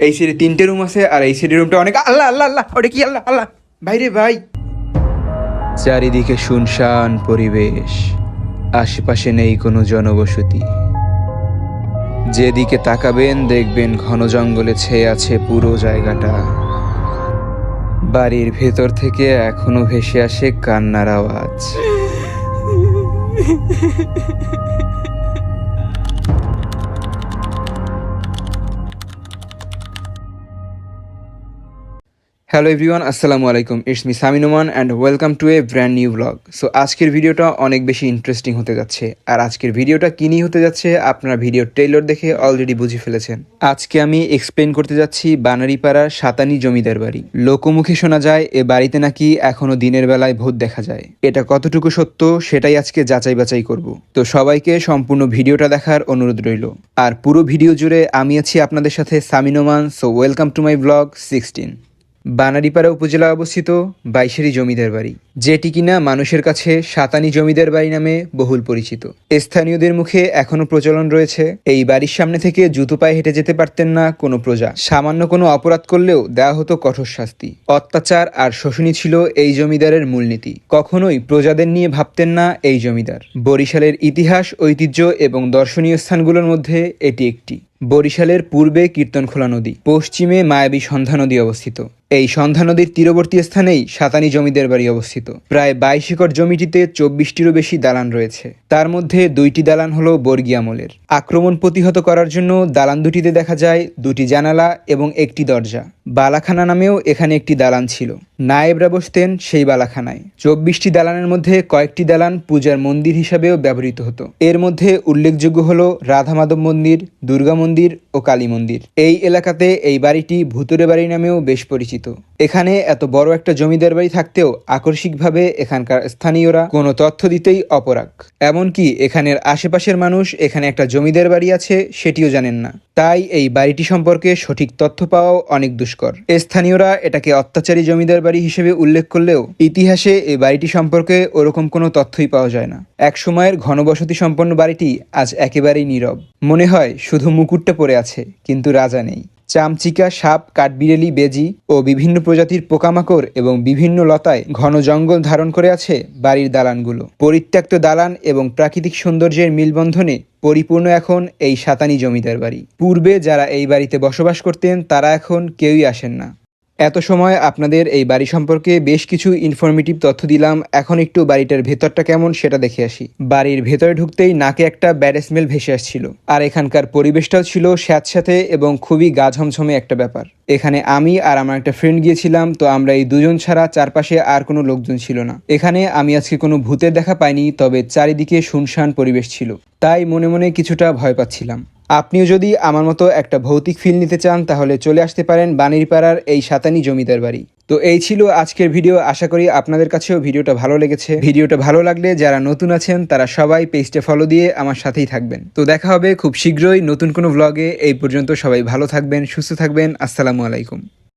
এই সিডি তিনটে রুম আছে আর এই সাইডের রুমটা অনেক আল্লাহ আল্লাহ আল্লাহ, ওটা কি আল্লাহ আল্লাহ? ভাইরে ভাই। চারিদিকে শুনশান পরিবেশ, আশেপাশে নেই কোনো জনবসতি। যেদিকে তাকাবেন দেখবেন ঘন জঙ্গলে ছেয়ে আছে পুরো জায়গাটা। বাড়ির ভেতর থেকে এখনও ভেসে আসে কান্নার আওয়াজ। হ্যালো এভরিওয়ান আসসালামু আলাইকুম it's me Saminuman and welcome to a brand new blog so আজকের ভিডিওটা অনেক বেশি ইন্টারেস্টিং হতে যাচ্ছে। আর আজকের ভিডিওটা কি নিয়ে হতে যাচ্ছে, আপনারা ভিডিও ট্রেলর দেখে অলরেডি বুঝে ফেলেছেন। আজকে আমি এক্সপ্লেন করতে যাচ্ছি বানারীপাড়ার সাতানি জমিদার বাড়ি। লোকমুখে শোনা যায়, এ বাড়িতে নাকি এখনও দিনের বেলায় ভূত দেখা যায়। এটা কতটুকু সত্য, সেটাই আজকে যাচাই বাছাই করব। তো সবাইকে সম্পূর্ণ ভিডিওটা দেখার অনুরোধ রইল। আর পুরো ভিডিও জুড়ে আমি আছি আপনাদের সাথে Saminoman so welcome to my blog sixteen Banaripara উপজেলা অবস্থিত বাইশেরি জমিদার বাড়ি, যেটি কিনা মানুষের কাছে সাতানি জমিদার বাড়ি নামে বহুল পরিচিত। স্থানীয়দের মুখে এখনও প্রচলন রয়েছে, এই বাড়ির সামনে থেকে জুতো পায়ে হেঁটে যেতে পারতেন না কোনো প্রজা। সামান্য কোনো অপরাধ করলেও দেওয়া হতো কঠোর শাস্তি। অত্যাচার আর শোষণী ছিল এই জমিদারের মূলনীতি কখনোই প্রজাদের নিয়ে ভাবতেন না এই জমিদার। বরিশালের ইতিহাস, ঐতিহ্য এবং দর্শনীয় স্থানগুলোর মধ্যে এটি একটি। বরিশালের পূর্বে কীর্তনখোলা নদী, পশ্চিমে মায়াবী সন্ধ্যা নদী অবস্থিত। এই সন্ধ্যা নদীর তীরবর্তী স্থানেই সাতানি জমিদের বাড়ি অবস্থিত। প্রায় বাইশ একর জমিটিতে চব্বিশটিরও বেশি দালান রয়েছে। তার মধ্যে দুইটি দালান হলো বর্গী আমলের। আক্রমণ প্রতিহত করার জন্য দালান দুটিতে দেখা যায় দুটি জানালা এবং একটি দরজা। বালাখানা নামেও এখানে একটি দালান ছিল। নায়েবরা বসতেন সেই বালাখানায়। চব্বিশটি দালানের মধ্যে কয়েকটি দালান পূজার মন্দির হিসাবেও ব্যবহৃত হতো। এর মধ্যে উল্লেখযোগ্য হল রাধা মাধব মন্দির, দুর্গা মন্দির ও কালী মন্দির। এই এলাকাতে এই বাড়িটি ভুতুরে বাড়ি নামেও বেশ পরিচিত। এখানে এত বড় একটা জমিদার বাড়ি থাকতেও আকস্মিকভাবে এখানকার স্থানীয়রা কোনো তথ্য দিতেই অপরাগ। এমনকি এখানের আশেপাশের মানুষ এখানে একটা জমিদার বাড়ি আছে, সেটিও জানেন না। তাই এই বাড়িটি সম্পর্কে সঠিক তথ্য পাওয়াও অনেক দুষ্কর। স্থানীয়রা এটাকে অত্যাচারী জমিদার বাড়ি হিসেবে উল্লেখ করলেও ইতিহাসে এই বাড়িটি সম্পর্কে ওরকম কোনো তথ্যই পাওয়া যায় না। এক সময়ের ঘনবসতি সম্পন্ন বাড়িটি আজ একেবারেই নীরব। মনে হয় শুধু মুকুটটা পড়ে আছে, কিন্তু রাজা নেই। চামচিকা, সাপ, কাঠবিড়েলি, বেজি ও বিভিন্ন প্রজাতির পোকামাকড় এবং বিভিন্ন লতায় ঘন জঙ্গল ধারণ করে আছে বাড়ির দালানগুলো। পরিত্যক্ত দালান এবং প্রাকৃতিক সৌন্দর্যের মিলবন্ধনে পরিপূর্ণ এখন এই সাতানি জমিদার বাড়ি। পূর্বে যারা এই বাড়িতে বসবাস করতেন, তারা এখন কেউই আসেন না। এত সময় আপনাদের এই বাড়ি সম্পর্কে বেশ কিছু ইনফরমেটিভ তথ্য দিলাম। এখন একটু বাড়িটার ভেতরটা কেমন সেটা দেখে আসি। বাড়ির ভেতরে ঢুকতেই নাকে একটা ব্যাড স্মেল ভেসে আসছিল। আর এখানকার পরিবেশটাও ছিল স্যাঁতস্যাঁতে এবং খুবই গা ঝমঝমে একটা ব্যাপার। এখানে আমি আর আমার একটা ফ্রেন্ড গিয়েছিলাম, তো আমরা এই দুজন ছাড়া চারপাশে আর কোনো লোকজন ছিল না। এখানে আমি আজকে কোনো ভূতের দেখা পাইনি, তবে চারিদিকে শুনশান পরিবেশ ছিল। তাই মনে মনে কিছুটা ভয় পাচ্ছিলাম। আপনিও যদি আমার মতো একটা ভৌতিক ফিল নিতে চান, তাহলে চলে আসতে পারেন বানিরপাড়ার এই সাতানি জমিদার বাড়ি। তো এই ছিল আজকের ভিডিও আশা করি আপনাদের কাছেও ভিডিওটা ভালো লেগেছে। ভিডিওটা ভালো লাগলে যারা নতুন আছেন, তারা সবাই পেজটা ফলো দিয়ে আমার সাথেই থাকবেন। তো দেখা হবে খুব শীঘ্রই নতুন কোনো ব্লগে এই পর্যন্ত সবাই ভালো থাকবেন, সুস্থ থাকবেন। আসসালামু আলাইকুম।